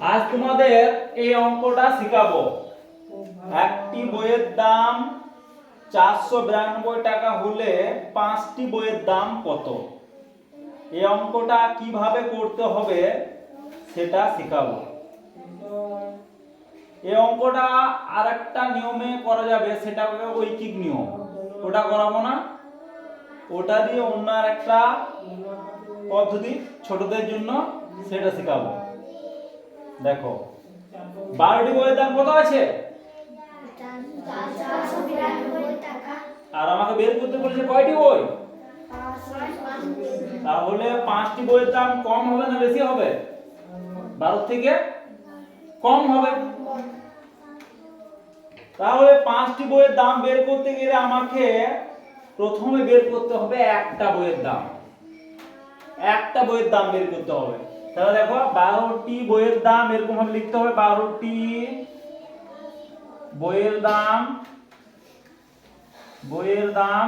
আজ তোমাদের এই অঙ্কটা শিখাবো। একটি বইয়ের দাম চারশো বিরানব্বই টাকা হলে পাঁচটি বইয়ের দাম কত? এই অঙ্কটা কীভাবে করতে হবে সেটা শেখাবো। এই অঙ্কটা আর একটা নিয়মে করা যাবে, সেটা হবে ঐকিক নিয়ম। ওটা করাবো না। ওটা দিয়ে অন্য একটা পদ্ধতি ছোটদের জন্য সেটা শেখাবো। দেখো। বারোটি বইয়ের দাম কত আছে? আর আমাকে বের করতে বলেছে কয়টি বই? তাহলে পাঁচটি বইয়ের দাম কম হবে না বেশি হবে? বারো থেকে কম হবে। তাহলে পাঁচটি বইয়ের দাম বের করতে গেলে আমাকে প্রথমে বের করতে হবে একটা বইয়ের দাম। একটা বইয়ের দাম বের করতে হবে। তাহলে দেখো, বারোটি বইয়ের দাম এরকম ভাবে লিখতে হবে, বারোটি বইয়ের দাম বইয়ের দাম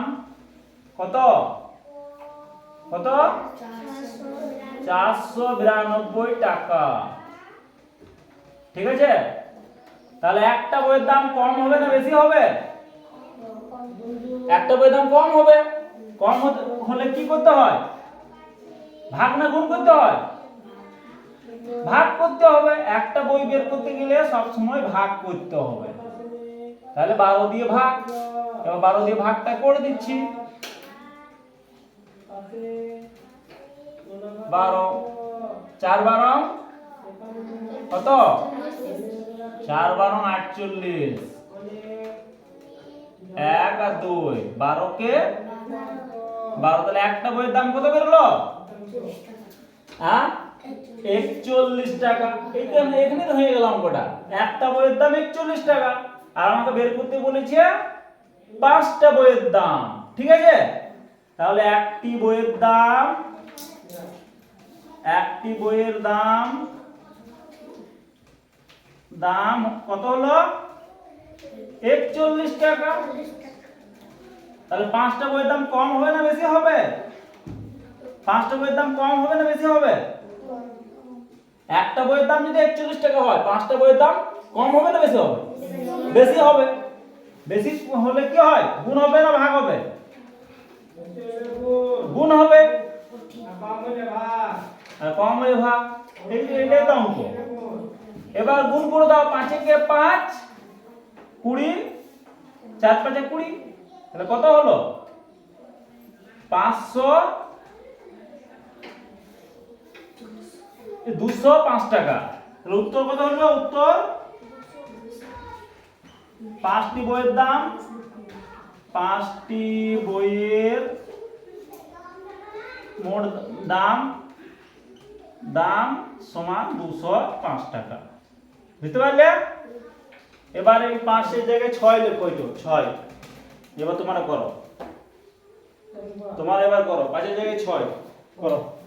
কত? কত? চারশো বিরানব্বই টাকা। ঠিক আছে? তাহলে একটা বইয়ের দাম কম হবে না বেশি হবে? একটা বইয়ের দাম কম হবে? কম হলে কি করতে হয়? ভাগ না গুণ করতে হয়? ভাগ করতে হবে, একটা বই বের করতে গেলে সব সময় ভাগ করতে হবে। তাহলে বারো দিয়ে ভাগ, এবার বারো দিয়ে ভাগটা করে দিচ্ছি। বারো, চার বারো, কত? চার বারো, আটচল্লিশ। এক আর দুই, বারো কে? বারো, তাহলে একটা বইয়ের দাম কত বেরোলো? হ্যাঁ একচল্লিশ টাকা। এইখানে এখানে তো হয়ে গেল অঙ্কটা। একটা বইয়ের দাম একচল্লিশ টাকা। আর আমাকে বের করতে বলেছে পাঁচটা বইয়ের দাম। ঠিক আছে? তাহলে একটি বইয়ের দাম, একটি বইয়ের দাম দাম কত হলো? একচল্লিশ টাকা। তাহলে পাঁচটা বইয়ের দাম কম হবে না বেশি হবে? পাঁচটা বইয়ের দাম কম হবে না বেশি হবে? একটা বইয়ের দাম যদি একচল্লিশ টাকা হয়, পাঁচটা বইয়ের দাম কম হবে না বেশি হবে? বেশি হবে। বেশি হলে কি হয়? গুণ হবে না ভাগ হবে? গুণ হবে। কম হলে ভাগ? এটাই তো এবার গুণ করে দাও, পাঁচে কে পাঁচ? কুড়ি। চার পাঁচে কুড়ি। তাহলে কত হলো? পাঁচশো দুশো পাঁচ টাকা। তাহলে উত্তর কত হলো? উত্তর? পাঁচটি বইয়ের দাম? পাঁচটি বইয়ের মোট দাম? দাম সমান দুশো পাঁচ টাকা। বুঝতে পারলে? এবার এই পাঁচের জায়গায় ছয় লেখো তো, ছয়। এবার তোমরা করো। তোমার এবার করো। পাঁচের জায়গায় ছয়। করো।